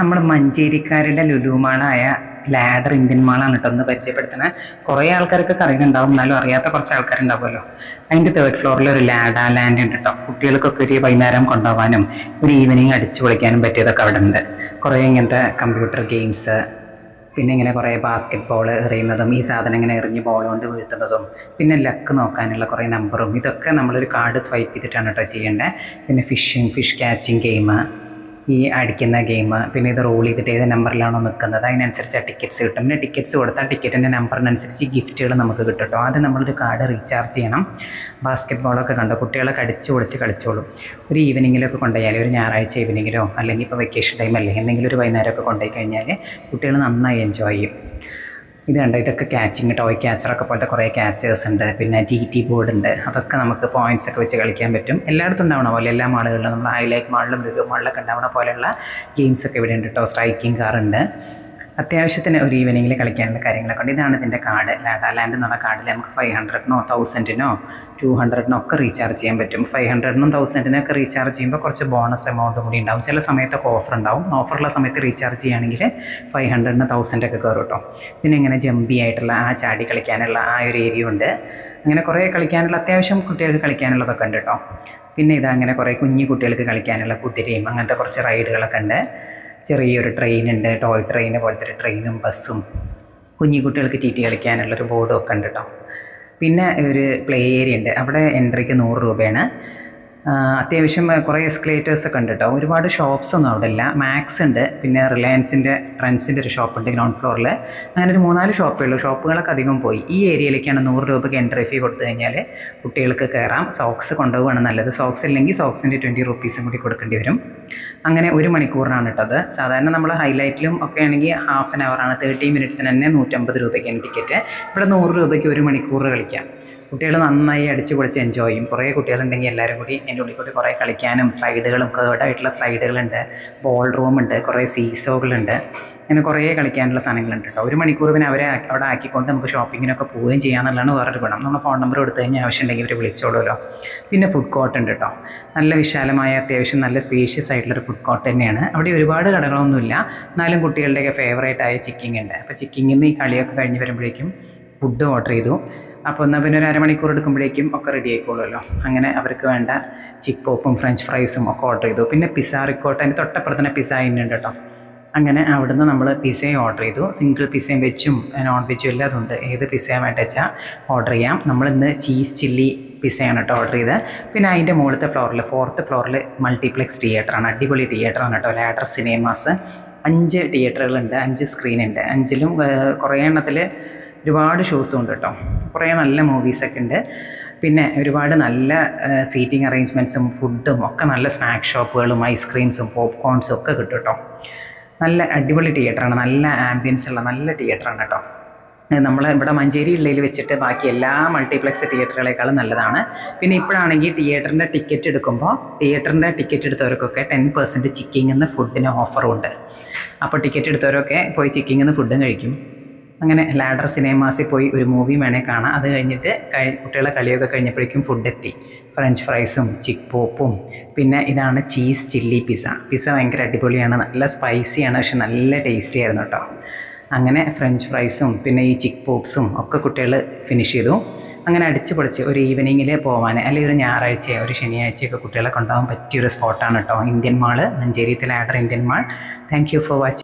നമ്മൾ മഞ്ചേരിക്കാരുടെ ലുലുമാളായ ladder Indian മാളാണ് കേട്ടോ ഒന്ന് പരിചയപ്പെടുത്തുന്നത്. കുറേ ആൾക്കാർക്ക് കറിയുണ്ടാവും എന്നാലും അറിയാത്ത കുറച്ച് ആൾക്കാരുണ്ടാവുമല്ലോ. അതിന്റെ തേർഡ് ഫ്ലോറിൽ ഒരു ലാഡ ലാൻഡ് ഉണ്ട് കേട്ടോ. കുട്ടികൾക്കൊക്കെ ഒരു വൈകുന്നേരം കൊണ്ടുപോകാനും ഒരു ഈവനിങ് അടിച്ചു പൊളിക്കാനും പറ്റിയതൊക്കെ അവിടെ ഉണ്ട്. കുറേ ഇങ്ങനത്തെ കമ്പ്യൂട്ടർ ഗെയിംസ് പിന്നെ ഇങ്ങനെ കുറേ ബാസ്കറ്റ് ബോൾ എറിയുന്നതും ഈ സാധനം ഇങ്ങനെ എറിഞ്ഞ് ബോൾ കൊണ്ട് വീഴ്ത്തുന്നതും പിന്നെ ലക്ക് നോക്കാനുള്ള കുറേ നമ്പറും ഇതൊക്കെ നമ്മളൊരു കാർഡ് സ്വൈപ്പ് ചെയ്തിട്ടാണ് കേട്ടോ ചെയ്യേണ്ടത്. പിന്നെ ഫിഷിങ് ഫിഷ് ക്യാച്ചിങ് ഗെയിം ഈ അടിക്കുന്ന ഗെയിം പിന്നെ ഇത് റോൾ ചെയ്തിട്ട് ഏത് നമ്പറിലാണോ നിൽക്കുന്നത് അതിനനുസരിച്ച് ടിക്കറ്റ്സ് കിട്ടും. പിന്നെ ടിക്കറ്റ്സ് കൊടുത്താൽ ടിക്കറ്റിന്റെ നമ്പറിനനുസരിച്ച് ഗിഫ്റ്റുകൾ നമുക്ക് കിട്ടും ആദ്യം നമ്മളൊരു കാർഡ് റീചാർജ് ചെയ്യണം. ബാസ്കറ്റ് ബോളൊക്കെ കണ്ടോ? കുട്ടികളൊക്കെ അടിച്ച് പൊളിച്ച് കളിച്ചോളും. ഒരു ഈവനിങ്ങിലൊക്കെ കൊണ്ടുപോയാൽ ഒരു ഞായറാഴ്ച ഈവനിങ്ങിലോ അല്ലെങ്കിൽ ഇപ്പോൾ വെക്കേഷൻ ടൈം അല്ലേ എന്തെങ്കിലും ഒരു വൈകുന്നേരമൊക്കെ കൊണ്ടുപോയി കഴിഞ്ഞാൽ കുട്ടികൾ നന്നായി എൻജോയ് ചെയ്യും. ഇത് കണ്ടോ? ഇതൊക്കെ ക്യാച്ചിങ് ടോയ് ക്യാച്ചറൊക്കെ പോലത്തെ കുറേ ക്യാച്ചേഴ്സ് ഉണ്ട്. പിന്നെ ടി ടി ബോർഡ് ഉണ്ട്. അതൊക്കെ നമുക്ക് പോയിന്റ്സ് ഒക്കെ വെച്ച് കളിക്കാൻ പറ്റും. എല്ലായിടത്തും ഉണ്ടാവണ പോലെ എല്ലാ മാളുകളിലും നമ്മൾ ഹൈലൈറ്റ് മാളിലും മൃഗ മാളിലൊക്കെ ഉണ്ടാവണ പോലെയുള്ള ഗെയിംസ് ഒക്കെ ഇവിടെ ഉണ്ട് കേട്ടോ സ്ട്രൈക്കിംഗ് കാർ ഉണ്ട്. അത്യാവശ്യത്തിന് ഒരു ഈവനിങ്ങിൽ കളിക്കാനുള്ള കാര്യങ്ങളൊക്കെ ഉണ്ട്. ഇതാണ് ഇതിന്റെ കാർഡ് ലാഡാ ലാൻഡ് എന്നുള്ള കാർഡിൽ നമുക്ക് ഫൈവ് ഹൺഡ്രഡിനോ തൗസൻഡിനോ ടു ഹൺഡ്രഡിനോ ഒക്കെ റീചാർജ് ചെയ്യാൻ പറ്റും. ഫൈവ് ഹൺഡ്രഡിനും തൗസൻഡിനും ഒക്കെ റീചാർജ് ചെയ്യുമ്പോൾ കുറച്ച് ബോണസ് എമൗണ്ട് കൂടി ഉണ്ടാവും. ചില സമയത്തൊക്കെ ഓഫർ ഉണ്ടാവും. ഓഫറുള്ള സമയത്ത് റീചാർജ് ചെയ്യുകയാണെങ്കിൽ ഫൈവ് ഹൺഡ്രഡിന് തൗസൻഡൊക്കെ കയറും കേട്ടോ. പിന്നെ ഇങ്ങനെ ജമ്പി ആയിട്ടുള്ള ആ ചാടി കളിക്കാനുള്ള ആ ഒരു ഏരിയ ഉണ്ട്. അങ്ങനെ കുറേ കളിക്കാനുള്ള അത്യാവശ്യം കുട്ടികൾക്ക് കളിക്കാനുള്ളതൊക്കെ ഉണ്ട് കേട്ടോ. പിന്നെ ഇതാ അങ്ങനെ കുറേ കുഞ്ഞു കുട്ടികൾക്ക് കളിക്കാനുള്ള കുതിരയും അങ്ങനത്തെ കുറച്ച് റൈഡുകളൊക്കെ ഉണ്ട്. ചെറിയൊരു ട്രെയിൻ ഉണ്ട്. ടോയ് ട്രെയിൻ പോലത്തെ ഒരു ട്രെയിനും ബസ്സും. കുഞ്ഞു കുട്ടികൾക്ക് ടി കളിക്കാനുള്ളൊരു ബോർഡും ഒക്കെ ഉണ്ട് കേട്ടോ പിന്നെ ഒരു പ്ലേ ഏരിയ ഉണ്ട്. അവിടെ എൻട്രിക്ക് നൂറ് രൂപയാണ്. അത്യാവശ്യം കുറേ എസ്കലേറ്റേഴ്സ് ഒക്കെ ഉണ്ട് കേട്ടോ ഒരുപാട് ഷോപ്സ് ഒന്നും അവിടെ ഇല്ല. മാക്സ് ഉണ്ട്. പിന്നെ റിലയൻസിന്റെ ട്രെൻഡ്സിന്റെ ഒരു ഷോപ്പ് ഉണ്ട് ഗ്രൗണ്ട് ഫ്ലോറിൽ അങ്ങനെ ഒരു മൂന്നാൽ ഷോപ്പേ ഉള്ളൂ. ഷോപ്പുകളൊക്കെ അധികം പോയി. ഈ ഏരിയയിലേക്കാണ് നൂറ് രൂപയ്ക്ക് എൻട്രി ഫീ കൊടുത്തു കഴിഞ്ഞാൽ കുട്ടികൾക്ക് കയറാം സോക്സ് കൊണ്ടുപോവുകയാണ് നല്ലത്. സോക്സ് ഇല്ലെങ്കിൽ സോക്സിന്റെ ട്വന്റി റുപ്പീസും കൂടി കൊടുക്കേണ്ടി വരും. അങ്ങനെ ഒരു മണിക്കൂറിനാണ് കേട്ടത് സാധാരണ നമ്മൾ ഹൈലൈറ്റിലും ഒക്കെ ആണെങ്കിൽ ഹാഫ് ആൻ അവറാണ് തേർട്ടി മിനിറ്റ്സിന് തന്നെ നൂറ്റമ്പത് രൂപയ്ക്കാണ് ടിക്കറ്റ് ഇവിടെ നൂറ് രൂപയ്ക്ക് ഒരു മണിക്കൂർ കളിക്കാം. കുട്ടികൾ നന്നായി അടിച്ചു പൊളിച്ച് എൻജോയ് ചെയ്യും. കുറേ കുട്ടികളുണ്ടെങ്കിൽ എല്ലാവരും കൂടി എന്റെ ഉള്ളിൽ കൂടി കുറേ കളിക്കാനും സ്ലൈഡുകളും കേർഡായിട്ടുള്ള സ്ലൈഡുകളുണ്ട് ബോൾ റൂമുണ്ട് കുറേ സീസോകളുണ്ട് അങ്ങനെ കുറേ കളിക്കാനുള്ള സാധനങ്ങളുണ്ട് കേട്ടോ. ഒരു മണിക്കൂർ പിന്നെ അവരെ അവിടെ ആക്കിക്കൊണ്ട് നമുക്ക് ഷോപ്പിങ്ങിനൊക്കെ പോവുകയും ചെയ്യാന്നുള്ളതാണ് വേറൊരു ഗുണം. നമ്മൾ ഫോൺ നമ്പർ കൊടുത്തു കഴിഞ്ഞാൽ ആവശ്യമുണ്ടെങ്കിൽ ഇവർ വിളിച്ചോളുമല്ലോ. പിന്നെ ഫുഡ് കോർട്ട് ഉണ്ട് കേട്ടോ. നല്ല വിശാലമായ അത്യാവശ്യം നല്ല സ്പേഷ്യസ് ആയിട്ടുള്ളൊരു ഫുഡ് കോർട്ട് തന്നെയാണ്. അവിടെ ഒരുപാട് കടകളൊന്നുമില്ല. എന്നാലും കുട്ടികളുടെയൊക്കെ ആയ ചിക്കിങ് ഉണ്ട്. അപ്പോൾ ചിക്കിങ്ങിൽ നിന്ന് ഈ കളിയൊക്കെ കഴിഞ്ഞ് വരുമ്പോഴേക്കും ഫുഡ് ഓർഡർ ചെയ്തു. അപ്പോൾ എന്നാൽ പിന്നെ ഒരു അരമണിക്കൂർ എടുക്കുമ്പോഴേക്കും ഒക്കെ റെഡി ആയിക്കോളുമല്ലോ. അങ്ങനെ അവർക്ക് വേണ്ട ചിപ്പോപ്പും ഫ്രഞ്ച് ഫ്രൈസും ഒക്കെ ഓർഡർ ചെയ്തു. പിന്നെ പിസ്സ റിക്കോട്ട് അതിന്റെ തൊട്ടപ്പുറത്തന്നെ പിസ്സ ഇന്നുണ്ട് കേട്ടോ. അങ്ങനെ അവിടുന്ന് നമ്മൾ പിസ്സയും ഓർഡർ ചെയ്തു. സിംഗിൾ പിസ്സയും വെച്ചും നോൺ വെജും എല്ലാം അതുണ്ട്. ഏത് പിസ്സയും വേണ്ട വെച്ചാൽ ഓർഡർ ചെയ്യാം. നമ്മൾ ഇന്ന് ചീസ് ചില്ലി പിസ്സയാണ് കേട്ടോ ഓർഡർ ചെയ്തത് പിന്നെ അതിന്റെ മുകളിലത്തെ ഫ്ലോറിൽ ഫോർത്ത് ഫ്ലോറിൽ മൾട്ടിപ്ലെക്സ് തിയേറ്ററാണ് അടിപൊളി തിയേറ്ററാണ് കേട്ടോ ലാഡർ സിനിമാസ്. അഞ്ച് തിയേറ്ററുകളുണ്ട് അഞ്ച് സ്ക്രീനുണ്ട് അഞ്ചിലും കുറേ എണ്ണത്തിൽ ഒരുപാട് ഷോസും ഉണ്ട് കേട്ടോ കുറേ നല്ല മൂവീസൊക്കെ ഉണ്ട്. പിന്നെ ഒരുപാട് നല്ല സീറ്റിംഗ് അറേഞ്ച്മെന്റ്സും ഫുഡും ഒക്കെ നല്ല സ്നാക്ക് ഷോപ്പുകളും ഐസ്ക്രീംസും പോപ്കോൺസും ഒക്കെ കിട്ടും കേട്ടോ നല്ല അടിപൊളി തിയേറ്ററാണ് നല്ല ആംബിയൻസ് ഉള്ള നല്ല തിയേറ്ററാണ് കേട്ടോ. നമ്മൾ ഇവിടെ മഞ്ചേരി ഉള്ളതിൽ വെച്ചിട്ട് ബാക്കി എല്ലാ മൾട്ടിപ്ലക്സ് തിയേറ്ററുകളെക്കാളും നല്ലതാണ്. പിന്നെ ഇപ്പോഴാണെങ്കിൽ തിയേറ്ററിന്റെ ടിക്കറ്റ് എടുക്കുമ്പോൾ തിയേറ്ററിന്റെ ടിക്കറ്റ് എടുത്തവർക്കൊക്കെ ടെൻ പെർസെന്റ് ചിക്കിങ്ങിന്ന് ഫുഡിന് ഓഫറും ഉണ്ട്. അപ്പോൾ ടിക്കറ്റ് എടുത്തവരൊക്കെ പോയി ചിക്കിങ്ങിന്ന് ഫുഡും കഴിക്കും. അങ്ങനെ ലാഡർ സിനിമാസിൽ പോയി ഒരു മൂവി വേണേൽ കാണാം. അത് കഴിഞ്ഞിട്ട് കഴി കുട്ടികളെ കളിയൊക്കെ കഴിഞ്ഞപ്പോഴേക്കും ഫുഡ് എത്തി. ഫ്രഞ്ച് ഫ്രൈസും ചിക്ക് പോപ്പും പിന്നെ ഇതാണ് ചീസ് ചില്ലി പിസ്സ പിസ്സ ഭയങ്കര അടിപൊളിയാണ്. നല്ല സ്പൈസിയാണ് പക്ഷെ നല്ല ടേസ്റ്റി ആയിരുന്നു കേട്ടോ അങ്ങനെ ഫ്രഞ്ച് ഫ്രൈസും പിന്നെ ഈ ചിക്ക് പോപ്സും ഒക്കെ കുട്ടികൾ ഫിനിഷ് ചെയ്തു. അങ്ങനെ അടിച്ച് പൊളിച്ച് ഒരു ഈവനിങ്ങിൽ പോകാൻ അല്ലെങ്കിൽ ഒരു ഞായറാഴ്ചയോ ഒരു ശനിയാഴ്ചയൊക്കെ കുട്ടികളെ കൊണ്ടുപോകാൻ പറ്റിയൊരു സ്പോട്ടാണ് കേട്ടോ Indian mall മഞ്ചേരിയത്തെ ladder Indian mall thank for watching